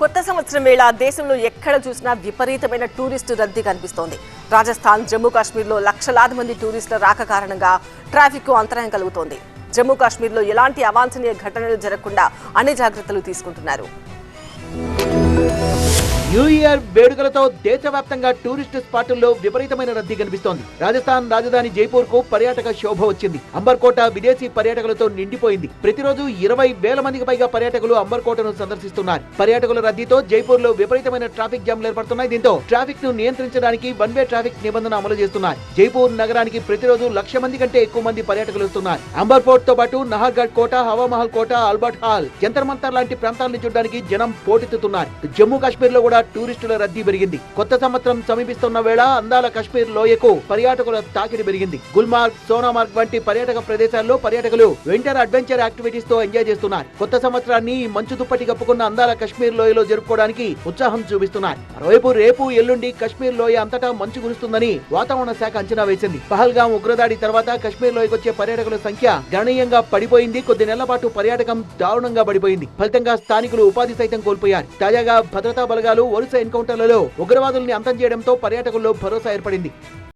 కొత్త సంవత్సరం వేళ దేశంలో ఎక్కడ చూసినా విపరీతమైన టూరిస్టు రద్దీ కనిపిస్తోంది. రాజస్థాన్ జమ్మూ కాశ్మీర్లో లక్షలాది మంది టూరిస్టుల రాక కారణంగా ట్రాఫిక్ అంతరాయం కలుగుతోంది. జమ్మూ కాశ్మీర్లో ఎలాంటి అవాంఛనీయ ఘటనలు జరగకుండా అన్ని జాగ్రత్తలు తీసుకుంటున్నారు. న్యూ ఇయర్ వేడుకలతో దేశవ్యాప్తంగా టూరిస్ట్ స్పాట్ల్లో విపరీతమైన రద్దీ కనిపిస్తోంది. రాజస్థాన్ రాజధాని జైపూర్కు పర్యాటక శోభ వచ్చింది. అంబర్కోట విదేశీ పర్యాటకులతో నిండిపోయింది. ప్రతిరోజు ఇరవై వేల మందికి పైగా పర్యాటకులు అంబర్కోటను సందర్శిస్తున్నారు. పర్యాటకుల రద్దీతో జైపూర్లో విపరీతమైన ట్రాఫిక్ జామ్లు ఏర్పడుతున్నాయి. దీంతో ట్రాఫిక్ను నియంత్రించడానికి వన్ వే ట్రాఫిక్ నిబంధన అమలు చేస్తున్నారు. జైపూర్ నగరానికి ప్రతిరోజు లక్ష మంది కంటే ఎక్కువ మంది పర్యాటకులు వస్తున్నారు. అంబర్ ఫోర్ట్తో పాటు నహర్గఢ్ కోట హవామహల్ కోట ఆల్బర్ట్ హాల్ జంతర్ మంతర్ లాంటి ప్రాంతాలను చూడడానికి జనం పోటెత్తుతున్నారు. జమ్మూ కాశ్మీర్లో కూడా టూరిస్టుల రద్దీ పెరిగింది. కొత్త సంవత్సరం సమీపిస్తున్న వేళ అందాల కశ్మీర్ లోయకు పర్యాటకుల తాకిడి పెరిగింది. గుల్మార్గ్ సోనామార్గ్ వంటి పర్యాటక ప్రదేశాల్లో పర్యాటకులు వింటర్ అడ్వెంచర్ యాక్టివిటీస్తో ఎంజాయ్ చేస్తున్నారు. కొత్త సంవత్సరాన్ని మంచు దుప్పటి కప్పుకున్న అందాల కశ్మీర్ లోయలో జరుపుకోవడానికి ఉత్సాహం చూపిస్తున్నారు. మరోవైపు రేపు ఎల్లుండి కశ్మీర్ లోయ అంతటా మంచు కురుస్తుందని వాతావరణ శాఖ అంచనా వేసింది. పహల్గాం ఉగ్రదాడి తర్వాత కశ్మీర్ లోయకు వచ్చే పర్యాటకుల సంఖ్య గణనీయంగా పడిపోయింది. కొద్ది నెలల పాటు పర్యాటకం దారుణంగా పడిపోయింది. ఫలితంగా స్థానికులు ఉపాధి సైతం కోల్పోయారు. తాజాగా భద్రతా బలగాలు వరుస ఎన్కౌంటర్లలో ఉగ్రవాదుల్ని అంతం చేయడంతో పర్యాటకుల్లో భరోసా ఏర్పడింది.